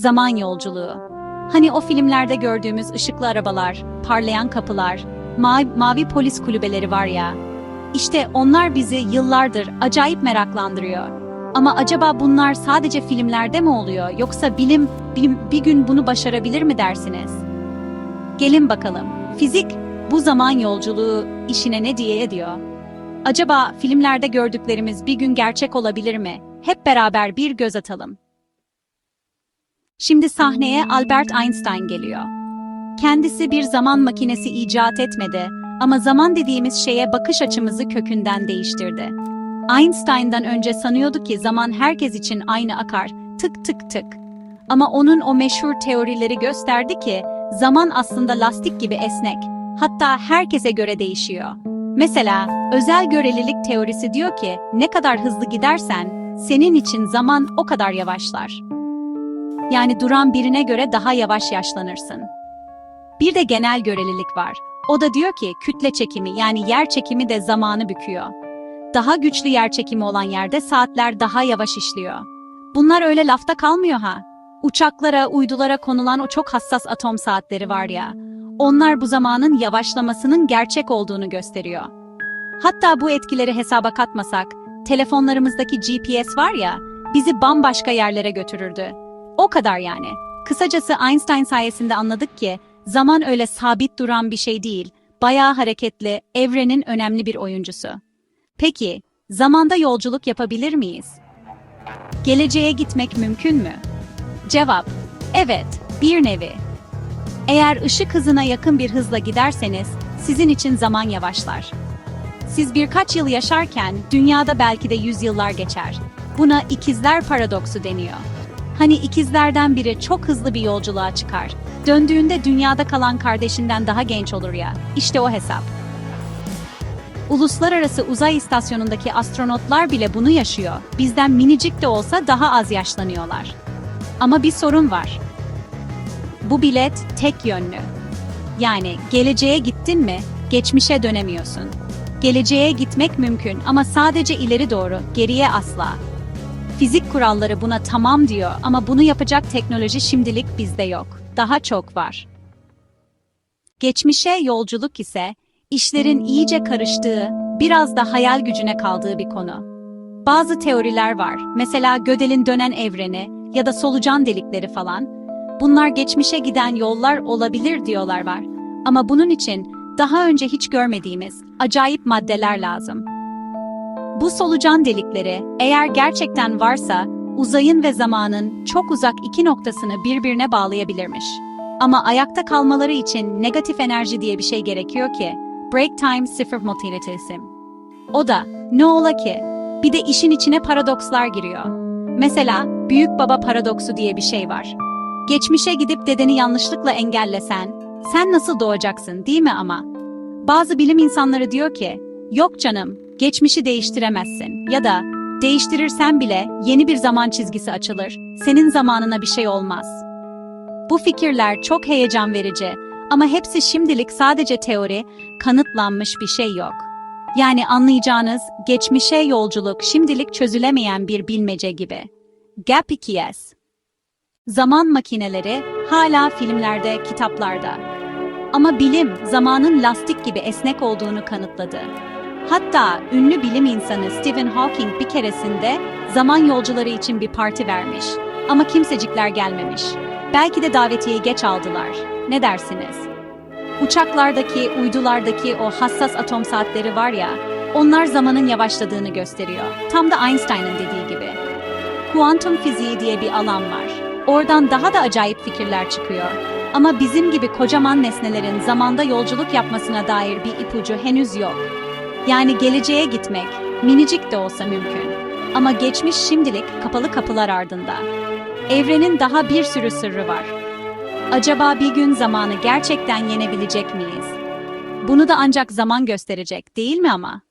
Zaman yolculuğu. Hani o filmlerde gördüğümüz ışıklı arabalar, parlayan kapılar, mavi, mavi polis kulübeleri var ya. İşte onlar bizi yıllardır acayip meraklandırıyor. Ama acaba bunlar sadece filmlerde mi oluyor yoksa bilim, bilim bir gün bunu başarabilir mi dersiniz? Gelin bakalım. Fizik bu zaman yolculuğu işine ne diye ediyor? Acaba filmlerde gördüklerimiz bir gün gerçek olabilir mi? Hep beraber bir göz atalım. Şimdi sahneye Albert Einstein geliyor. Kendisi bir zaman makinesi icat etmedi ama zaman dediğimiz şeye bakış açımızı kökünden değiştirdi. Einstein'dan önce sanıyordu ki zaman herkes için aynı akar, tık tık tık. Ama onun o meşhur teorileri gösterdi ki zaman aslında lastik gibi esnek. Hatta herkese göre değişiyor. Mesela özel görelilik teorisi diyor ki ne kadar hızlı gidersen senin için zaman o kadar yavaşlar. Yani duran birine göre daha yavaş yaşlanırsın. Bir de genel görelilik var. O da diyor ki kütle çekimi yani yer çekimi de zamanı büküyor. Daha güçlü yer çekimi olan yerde saatler daha yavaş işliyor. Bunlar öyle lafta kalmıyor ha. Uçaklara, uydulara konulan o çok hassas atom saatleri var ya. Onlar bu zamanın yavaşlamasının gerçek olduğunu gösteriyor. Hatta bu etkileri hesaba katmasak, telefonlarımızdaki GPS var ya, bizi bambaşka yerlere götürürdü. O kadar yani. Kısacası Einstein sayesinde anladık ki zaman öyle sabit duran bir şey değil, bayağı hareketli, evrenin önemli bir oyuncusu. Peki, zamanda yolculuk yapabilir miyiz? Geleceğe gitmek mümkün mü? Cevap: Evet, bir nevi. Eğer ışık hızına yakın bir hızla giderseniz sizin için zaman yavaşlar. Siz birkaç yıl yaşarken dünyada belki de yüzyıllar geçer. Buna ikizler paradoksu deniyor. Hani ikizlerden biri çok hızlı bir yolculuğa çıkar. Döndüğünde dünyada kalan kardeşinden daha genç olur ya. İşte o hesap. Uluslararası Uzay İstasyonu'ndaki astronotlar bile bunu yaşıyor. Bizden minicik de olsa daha az yaşlanıyorlar. Ama bir sorun var. Bu bilet tek yönlü. Yani geleceğe gittin mi, geçmişe dönemiyorsun. Geleceğe gitmek mümkün ama sadece ileri doğru, geriye asla. Fizik kuralları buna tamam diyor ama bunu yapacak teknoloji şimdilik bizde yok. Daha çok var. Geçmişe yolculuk ise işlerin iyice karıştığı, biraz da hayal gücüne kaldığı bir konu. Bazı teoriler var. Mesela Gödel'in dönen evreni ya da solucan delikleri falan. Bunlar geçmişe giden yollar olabilir diyorlar var. Ama bunun için daha önce hiç görmediğimiz acayip maddeler lazım. Bu solucan delikleri eğer gerçekten varsa uzayın ve zamanın çok uzak iki noktasını birbirine bağlayabilirmiş. Ama ayakta kalmaları için negatif enerji diye bir şey gerekiyor ki break time sıfır motivatism. O da ne ola ki? Bir de işin içine paradokslar giriyor. Mesela büyük baba paradoksu diye bir şey var. Geçmişe gidip dedeni yanlışlıkla engellesen, sen nasıl doğacaksın değil mi ama? Bazı bilim insanları diyor ki, yok canım, geçmişi değiştiremezsin ya da değiştirirsen bile yeni bir zaman çizgisi açılır, senin zamanına bir şey olmaz. Bu fikirler çok heyecan verici ama hepsi şimdilik sadece teori, kanıtlanmış bir şey yok. Yani anlayacağınız geçmişe yolculuk şimdilik çözülemeyen bir bilmece gibi. Gap 2S Zaman makineleri hala filmlerde, kitaplarda. Ama bilim zamanın lastik gibi esnek olduğunu kanıtladı. Hatta ünlü bilim insanı Stephen Hawking bir keresinde zaman yolcuları için bir parti vermiş. Ama kimsecikler gelmemiş. Belki de davetiyeyi geç aldılar. Ne dersiniz? Uçaklardaki, uydulardaki o hassas atom saatleri var ya, onlar zamanın yavaşladığını gösteriyor. Tam da Einstein'ın dediği gibi. Kuantum fiziği diye bir alan var. Oradan daha da acayip fikirler çıkıyor. Ama bizim gibi kocaman nesnelerin zamanda yolculuk yapmasına dair bir ipucu henüz yok. Yani geleceğe gitmek minicik de olsa mümkün. Ama geçmiş şimdilik kapalı kapılar ardında. Evrenin daha bir sürü sırrı var. Acaba bir gün zamanı gerçekten yenebilecek miyiz? Bunu da ancak zaman gösterecek, değil mi ama?